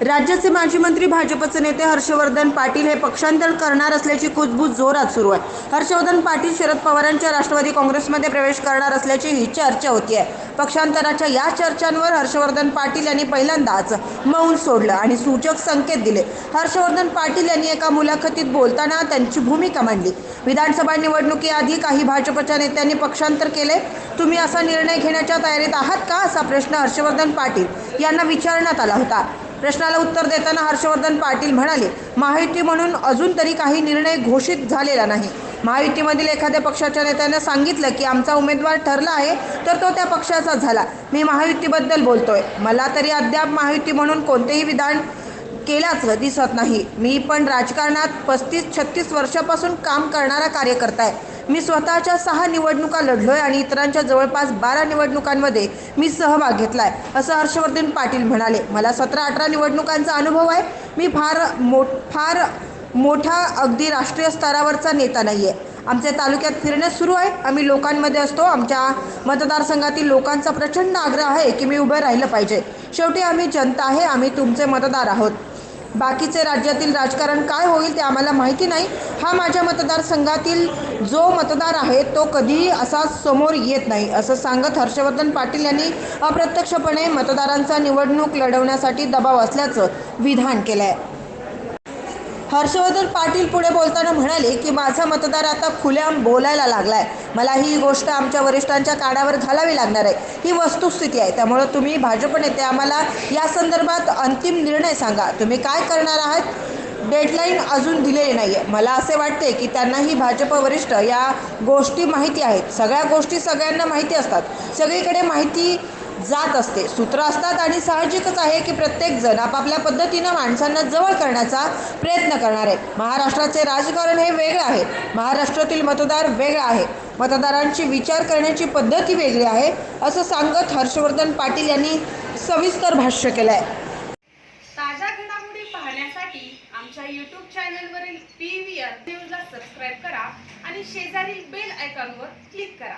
राज्याचे माजी मंत्री भाजपचे नेते हर्षवर्धन पाटील हे पक्षांतर करणार असल्याची कुजबूज जोरात सुरू आहे. हर्षवर्धन पाटील शरद पवारांच्या राष्ट्रवादी काँग्रेसमध्ये प्रवेश करणार असल्याची ही चर्चा आहे. पक्षांतराच्या या चर्चांवर हर्षवर्धन पाटील यांनी पहिल्यांदाच मौन सोडलं आणि सूचक संकेत दिले. हर्षवर्धन पाटील यांनी एका मुलाखतीत बोलताना त्यांची भूमिका मांडली. विधानसभा निवडणुकीआधी काही भाजपच्या नेत्यांनी पक्षांतर केले. तुम्ही असा निर्णय घेण्याच्या तयारीत आहात का? असा प्रश्न हर्षवर्धन पाटील यांना विचारण्यात आला होता. प्रश्नाला उत्तर देताना हर्षवर्धन पाटील म्हणाले महायुती म्हणून अजून तरी काही निर्णय घोषित झालेला नाही. महायुतीमधील एखाद्या पक्षाच्या नेत्यानं सांगितलं की आमचा उमेदवार ठरला आहे तर तो त्या पक्षाचा झाला. मी महायुतीबद्दल बोलतोय. मला तरी अद्याप महायुती म्हणून कोणतेही विधान केल्याचं दिसत नाही. मी पण राजकारणात पस्तीस छत्तीस वर्षापासून काम करणारा कार्यकर्ता आहे. मी स्वतःच्या सहा निवडणुका लढलोय आणि इतरांच्या जवळपास बारा निवडणुकांमध्ये मी सहभाग घेतलाय असं हर्षवर्धन पाटील म्हणाले. मला सतरा अठरा निवडणुकांचा अनुभव आहे. मी फार मो फार मोठा अगदी राष्ट्रीय स्तरावरचा नेता नाही आहे आमच्या तालुक्यात फिरणं सुरू आहे. आम्ही लोकांमध्ये असतो. आमच्या मतदारसंघातील लोकांचा प्रचंड आग्रह आहे की मी उभं राहिलं पाहिजे. शेवटी आम्ही जनता आहे. आम्ही तुमचे मतदार आहोत. बाकीचे राज्यातील राजकारण काय होईल ते आम्हाला माहिती नाही. हा माझ्या मतदारसंघातील जो मतदार आहे तो कधीही असा समोर येत नाही असं सांगत हर्षवर्धन पाटील यांनी अप्रत्यक्षपणे मतदारांचा निवडणूक लढवण्यासाठी दबाव असल्याचं विधान केलं आहे हर्षवर्धन पाटील पुढे बोलताना म्हणाले की माझा मतदार आता खुल्याम बोलायला लागलाय. मला ही गोष्ट आमच्या वरिष्ठांच्या कानावर घालावी लागणार आहे. ही वस्तुस्थिती आहे. त्यामुळं तुम्ही भाजप नेते आम्हाला या संदर्भात अंतिम निर्णय सांगा. तुम्ही काय करणार आहात? डेडलाईन अजून दिलेली नाही आहे मला असे वाटते की त्यांनाही भाजप वरिष्ठ या गोष्टी माहिती आहेत. सगळ्या गोष्टी सगळ्यांना माहिती असतात. सगळीकडे माहिती जात असते. सूत्र असतात आणि साहजिकच आहे की प्रत्येक जण आपापल्या पद्धतीनं माणसांना जवळ करण्याचा प्रयत्न करणार. आहे महाराष्ट्राचे राजकारण हे वेगळं आहे. महाराष्ट्रातील मतदार वेगळा आहे. मतदारांची विचार करण्याची पद्धती वेगळी आहे असं सांगत हर्षवर्धन पाटील यांनी सविस्तर भाष्य केलं आहे ताज्या घडामोडी पाहण्यासाठी आमच्या यूट्यूब चॅनलवरील पी व्ही आर न्यूजला सबस्क्राईब करा आणि शेजारील बेल आयकॉनवर क्लिक करा.